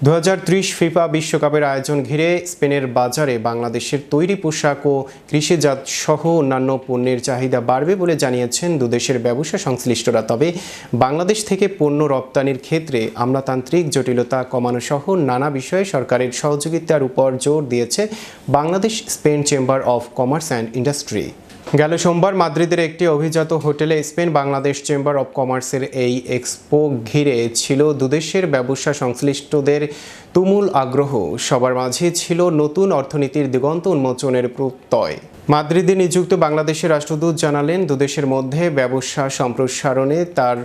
দু হাজার ত্রিশ ফিফা বিশ্বকাপের আয়োজন ঘিরে স্পেনের বাজারে বাংলাদেশের তৈরি পোশাক ও কৃষিজাত সহ অন্যান্য পণ্যের চাহিদা বাড়বে বলে জানিয়েছেন দুদেশের ব্যবসা সংশ্লিষ্টরা। তবে বাংলাদেশ থেকে পণ্য রপ্তানির ক্ষেত্রে আমলাতান্ত্রিক জটিলতা কমানো সহ নানা বিষয়ে সরকারের সহযোগিতার উপর জোর দিয়েছে Bangladesh Spain chamber of commerce and industry. গেল সোমবার মাদ্রিদের একটি অভিজাত হোটেলে স্পেন বাংলাদেশ চেম্বার অব কমার্সের এই এক্সপো ঘিরে ছিল দুদেশের ব্যবসা সংশ্লিষ্টদের তুমুল আগ্রহ। সবার মাঝে ছিল নতুন অর্থনীতির দিগন্ত উন্মোচনের প্রত্যয়। মাদ্রিদে নিযুক্ত বাংলাদেশের রাষ্ট্রদূত জানালেন, দুদেশের মধ্যে ব্যবসা সম্প্রসারণে তার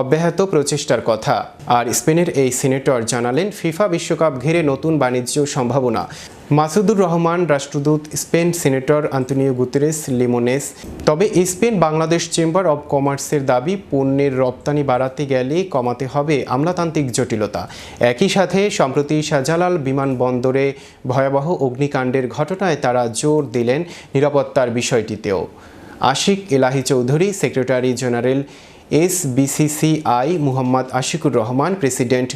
অব্যাহত প্রচেষ্টার কথা। আর স্পেনের এই সিনেটর জানালেন, ফিফা বিশ্বকাপ ঘিরে নতুন বাণিজ্য সম্ভাবনা। মাসুদুর রহমান, রাষ্ট্রদূত, Spain senator Antonio Guterres, Limones. তবে স্পেন বাংলাদেশ চেম্বার অব কমার্সের দাবি, পণ্যের রপ্তানি বাড়াতে গেলে কমাতে হবে আমলাতান্ত্রিক জটিলতা। একই সাথে, সম্প্রতি শাহজালাল বিমানবন্দরে ভয়াবহ অগ্নিকাণ্ডের ঘটনায় তারা জোর দিলেন নিরাপত্তার বিষয়টিতেও। Ashik Elahi Chowdhury, secretary general S BCCI Muhammad Ashikur Rahman president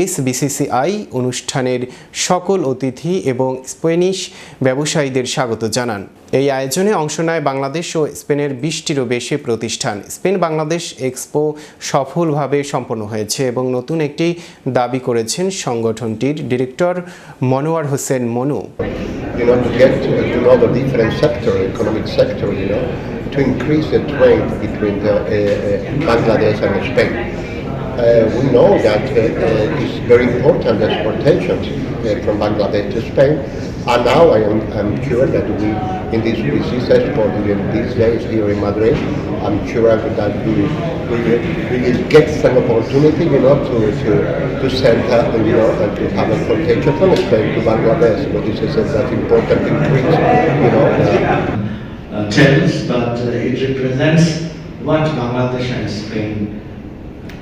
S BCCI অনুষ্ঠানের সকল অতিথি এবং স্পেনিশ ব্যবসায়ীদের স্বাগত জানান। এই আয়োজনে অংশ নেয় বাংলাদেশ ও স্পেনের বিশটিরও বেশি প্রতিষ্ঠান। স্পেন বাংলাদেশ এক্সপো সফলভাবে সম্পন্ন হয়েছে এবং নতুন একটি দাবি করেছেন সংগঠনটির director Monowar Hossain Monu. You know, to get to, know the different sector, economic sector, you know, to increase the trade between the, uh, uh, Bangladesh and Spain. Uh, we know that uh, uh, it's very important exportations from Bangladesh to Spain, and now I am I'm sure that we, in this business export in these days here in Madrid, I'm sure that we, we, we will get some opportunity, you know, to to, to send, uh, you know, and to have a quotation from Spain to Bangladesh, but this is a that important increase, you know. Uh, tells, but it represents what Bangladesh and Spain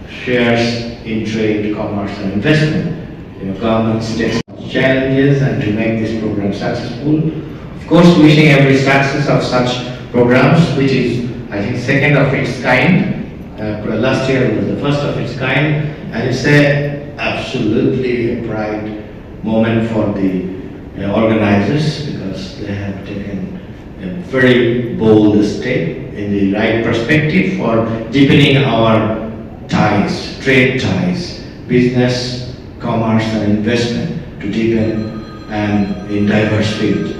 shares in trade, commerce and investment. You know, governments take challenges and to make this program successful. Of course, wishing every success of such programs, which is, I think, second of its kind. Uh, last year was the first of its kind, and it's a absolutely a pride moment for the uh, organizers because they have taken a very bold step in the right perspective for deepening our ties, trade ties, business, commerce and investment to deepen and in diverse fields.